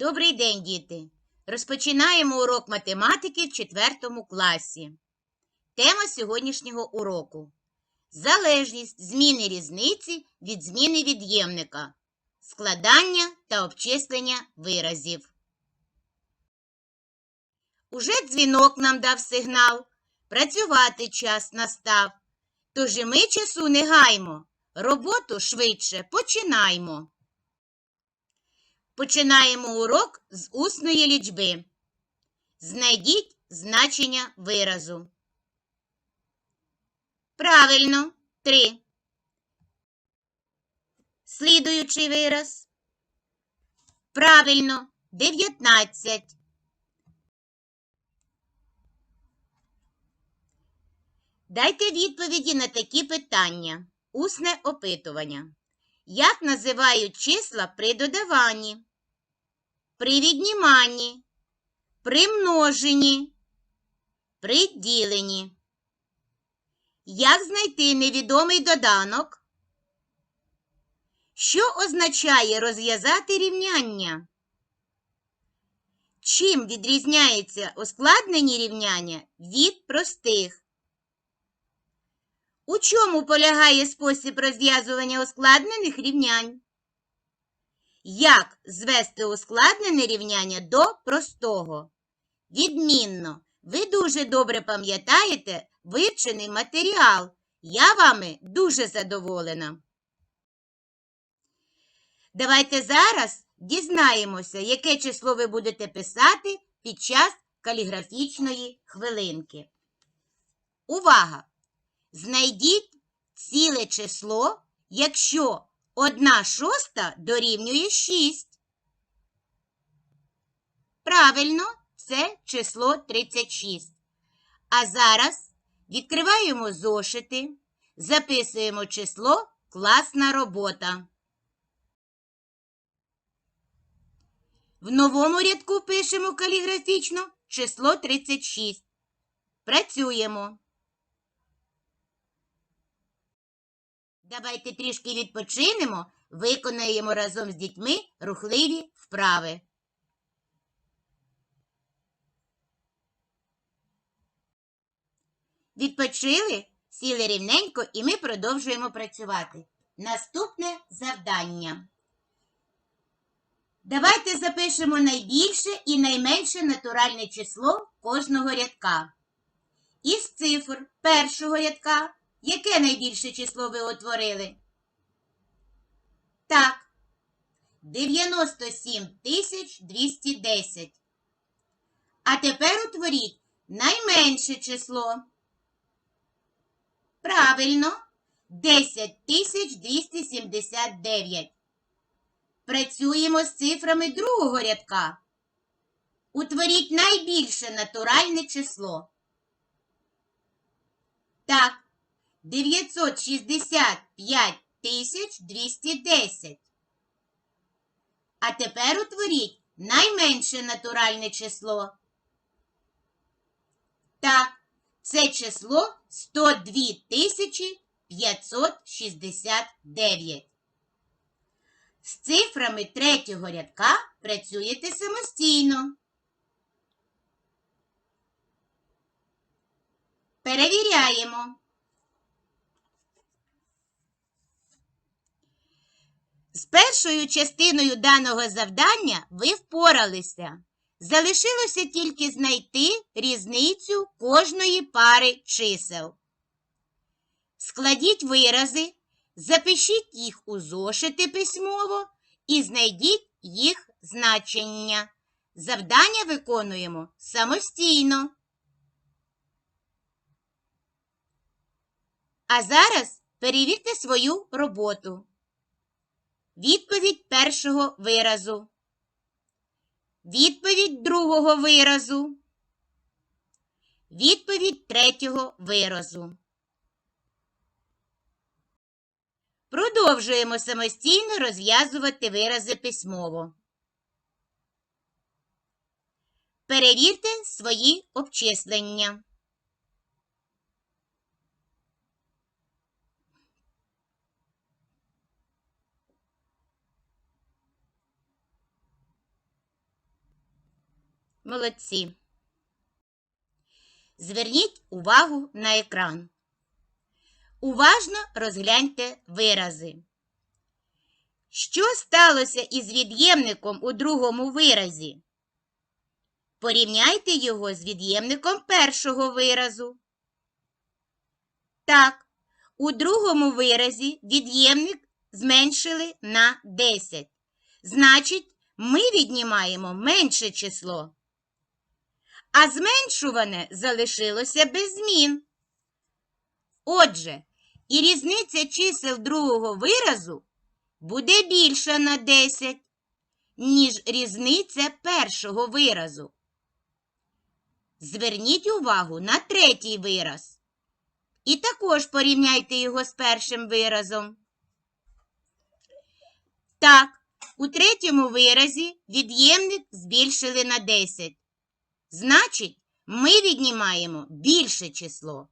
Добрий день, діти! Розпочинаємо урок математики в 4 класі. Тема сьогоднішнього уроку залежність зміни різниці від зміни від'ємника, складання та обчислення виразів. Уже дзвінок нам дав сигнал. Працювати час настав. Тож і ми часу не гаймо. Роботу швидше починаймо. Починаємо урок з усної лічби. Знайдіть значення виразу. Правильно, 3. Слідуючий вираз. Правильно, 19. Дайте відповіді на такі питання. Усне опитування. Як називають числа при додаванні? При відніманні, при множенні, при діленні. Як знайти невідомий доданок? Що означає розв'язати рівняння? Чим відрізняється ускладнені рівняння від простих? У чому полягає спосіб розв'язування ускладнених рівнянь? Як звести ускладнене рівняння до простого? Відмінно, ви дуже добре пам'ятаєте вивчений матеріал. Я вами дуже задоволена. Давайте зараз дізнаємося, яке число ви будете писати під час каліграфічної хвилинки. Увага! Знайдіть ціле число, якщо 1 шоста дорівнює 6. Правильно, це число 36. А зараз відкриваємо зошити, записуємо число класна робота. В новому рядку пишемо каліграфічно число 36. Працюємо. Давайте трішки відпочинемо, виконаємо разом з дітьми рухливі вправи. Відпочили, сіли рівненько і ми продовжуємо працювати. Наступне завдання. Давайте запишемо найбільше і найменше натуральне число кожного рядка. Із цифр першого рядка Яке найбільше число ви утворили? Так. 97 210. А тепер утворіть найменше число. Правильно, 10 279. Працюємо з цифрами другого рядка. Утворіть найбільше натуральне число. Так. 965 тисяч 210. А тепер утворіть найменше натуральне число. Так, це число 102 тисячі 569. З цифрами третього рядка працюєте самостійно. Перевіряємо. З першою частиною даного завдання ви впоралися. Залишилося тільки знайти різницю кожної пари чисел. Складіть вирази, запишіть їх у зошити письмово і знайдіть їх значення. Завдання виконуємо самостійно. А зараз перевірте свою роботу. Відповідь першого виразу. Відповідь другого виразу. Відповідь третього виразу. Продовжуємо самостійно розв'язувати вирази письмово. Перевірте свої обчислення. Молодці. Зверніть увагу на екран. Уважно розгляньте вирази. Що сталося із від'ємником у другому виразі? Порівняйте його з від'ємником першого виразу. Так, у другому виразі від'ємник зменшили на 10. Значить, ми віднімаємо менше число. А зменшуване залишилося без змін. Отже, і різниця чисел другого виразу буде більша на 10, ніж різниця першого виразу. Зверніть увагу на третій вираз. І також порівняйте його з першим виразом. Так, у третьому виразі від'ємник збільшили на 10. Значить, ми віднімаємо більше число.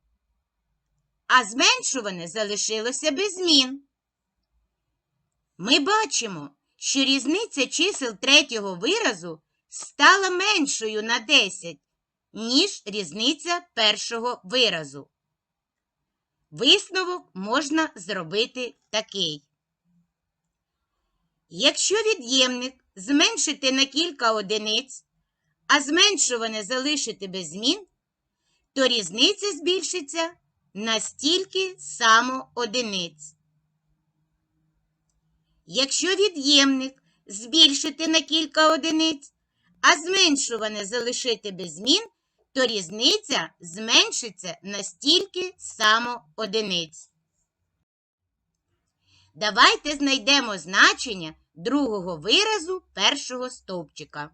А зменшуване залишилося без змін. Ми бачимо, що різниця чисел третього виразу стала меншою на 10, ніж різниця першого виразу. Висновок можна зробити такий. Якщо від'ємник зменшити на кілька одиниць, а зменшуване залишити без змін, то різниця збільшиться на стільки само одиниць. Якщо від'ємник збільшити на кілька одиниць, а зменшуване залишити без змін, то різниця зменшиться на стільки само одиниць. Давайте знайдемо значення другого виразу першого стовпчика.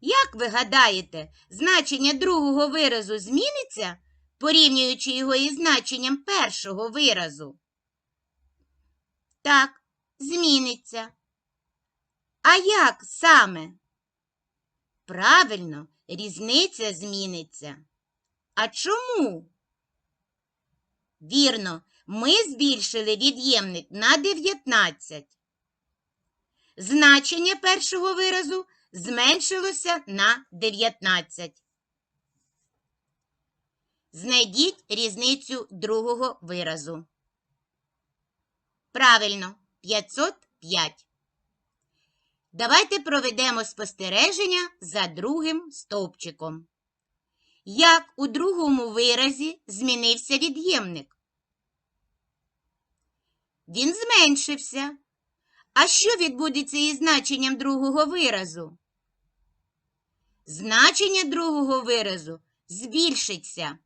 Як ви гадаєте, значення другого виразу зміниться, порівнюючи його із значенням першого виразу? Так, зміниться. А як саме? Правильно, різниця зміниться. А чому? Вірно, ми збільшили від'ємник на 19. Значення першого виразу зменшилося на 19. Знайдіть різницю другого виразу. Правильно, 505. Давайте проведемо спостереження за другим стовпчиком. Як у другому виразі змінився від'ємник? Він зменшився. А що відбудеться із значенням другого виразу? Значення другого виразу збільшиться.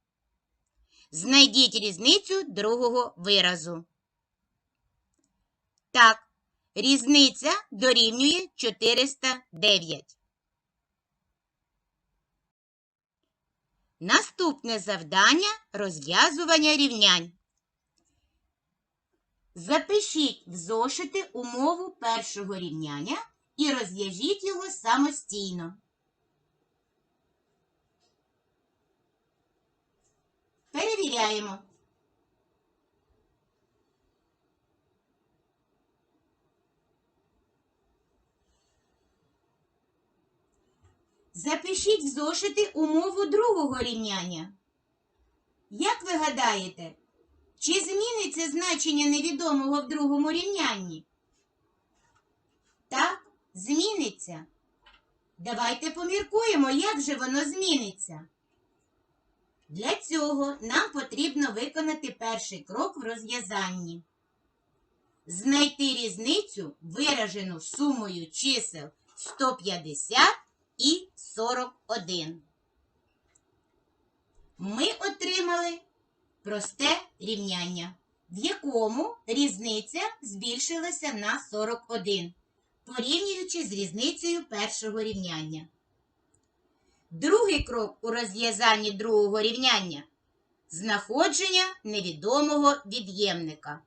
Знайдіть різницю другого виразу. Так, різниця дорівнює 409. Наступне завдання розв'язування рівнянь. Запишіть в зошити умову першого рівняння і розв'яжіть його самостійно. Перевіряємо. Запишіть в зошити умову другого рівняння. Як ви гадаєте, чи зміниться значення невідомого в другому рівнянні? Так, зміниться. Давайте поміркуємо, як же воно зміниться. Для цього нам потрібно виконати перший крок в розв'язанні. Знайти різницю, виражену сумою чисел 150 і 41. Ми отримали просте рівняння, в якому різниця збільшилася на 41, порівнюючи з різницею першого рівняння. Другий крок у розв'язанні другого рівняння знаходження невідомого від'ємника.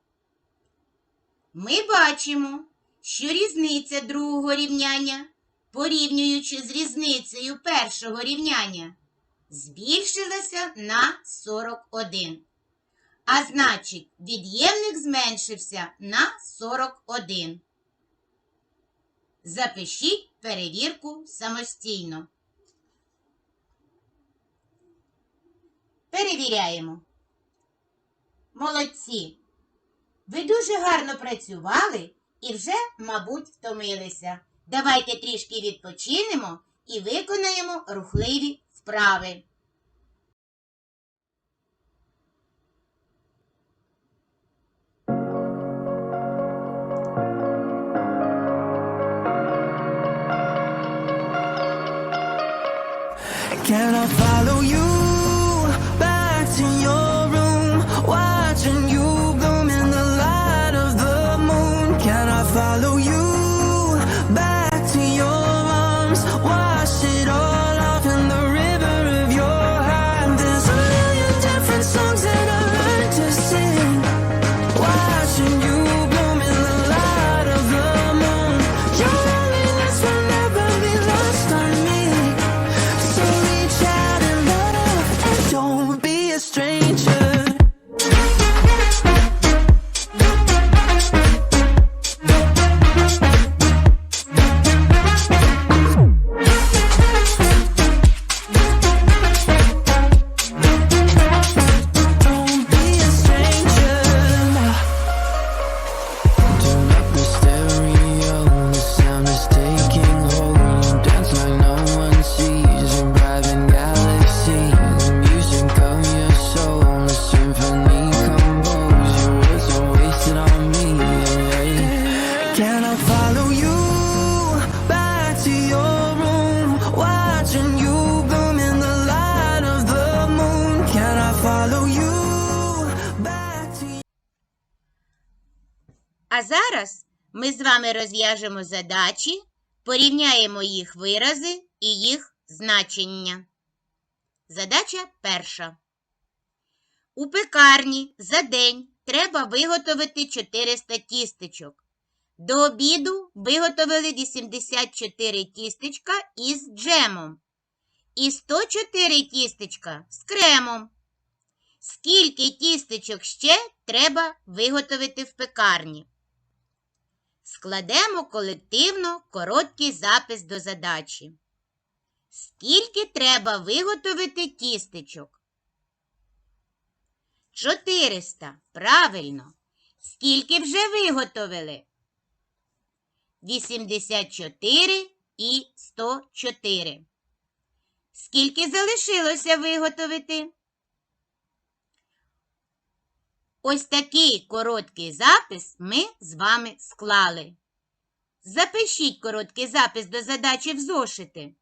Ми бачимо, що різниця другого рівняння, порівнюючи з різницею першого рівняння, збільшилася на 41. А значить, від'ємник зменшився на 41. Запишіть перевірку самостійно. Перевіряємо. Молодці. Ви дуже гарно працювали і вже, мабуть, втомилися. Давайте трішки відпочинемо і виконаємо рухливі вправи. А зараз ми з вами розв'яжемо задачі, порівняємо їх вирази і їх значення. Задача перша. У пекарні за день треба виготовити 400 тістечок. До обіду виготовили 84 тістечка із джемом і 104 тістечка з кремом. Скільки тістечок ще треба виготовити в пекарні? Складемо колективно короткий запис до задачі. Скільки треба виготовити тістечок? 400. Правильно. Скільки вже виготовили? 84 і 104. Скільки залишилося виготовити? Ось такий короткий запис ми з вами склали. Запишіть короткий запис до задачі в зошити.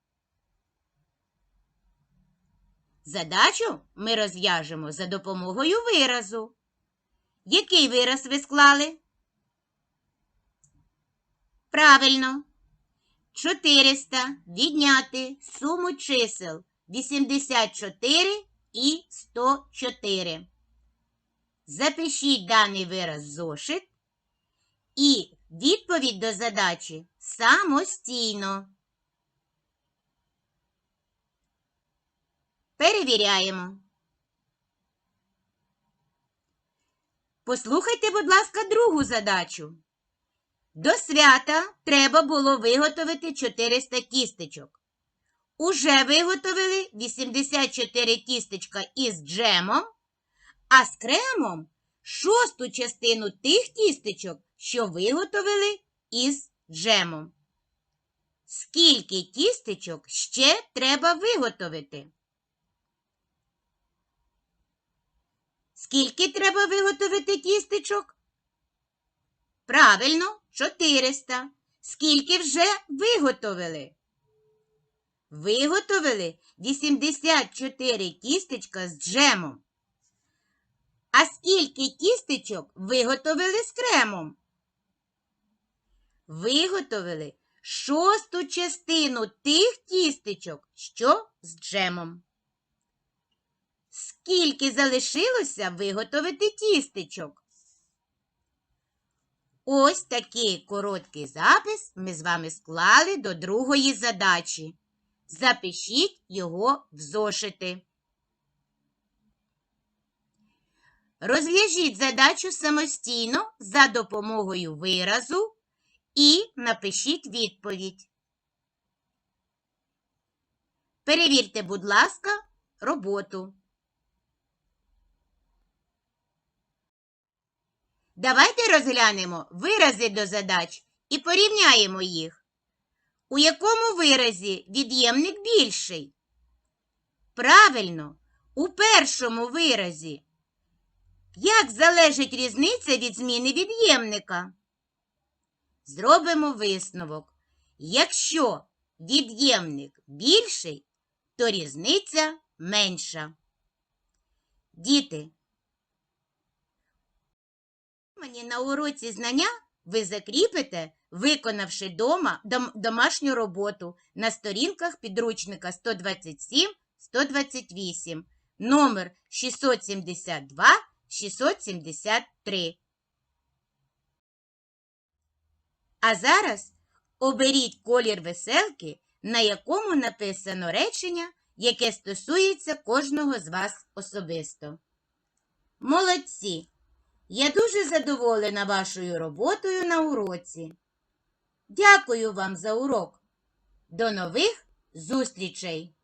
Задачу ми розв'яжемо за допомогою виразу. Який вираз ви склали? Правильно. 400 відняти суму чисел 84 і 104. Запишіть даний вираз зошит і відповідь до задачі самостійно. Перевіряємо. Послухайте, будь ласка, другу задачу. До свята треба було виготовити 400 кістечок. Уже виготовили 84 кістечка із джемом, а з кремом шосту частину тих тістечок, що виготовили із джемом. Скільки тістечок ще треба виготовити? Скільки треба виготовити тістечок? Правильно, 400. Скільки вже виготовили? Виготовили 84 тістечка з джемом. А скільки тістечок виготовили з кремом? Виготовили шосту частину тих тістечок, що з джемом. Скільки залишилося виготовити тістечок? Ось такий короткий запис ми з вами склали до другої задачі. Запишіть його в зошити. Розв'яжіть задачу самостійно за допомогою виразу і напишіть відповідь. Перевірте, будь ласка, роботу. Давайте розглянемо вирази до задач і порівняємо їх. У якому виразі від'ємник більший? Правильно, у першому виразі. Як залежить різниця від зміни від'ємника? Зробимо висновок. Якщо від'ємник більший, то різниця менша. Діти, мені на уроці знання ви закріпите, виконавши дома дом- домашню роботу на сторінках підручника 127-128, номер 672-673. А зараз оберіть колір веселки, на якому написано речення, яке стосується кожного з вас особисто. Молодці! Я дуже задоволена вашою роботою на уроці. Дякую вам за урок. До нових зустрічей!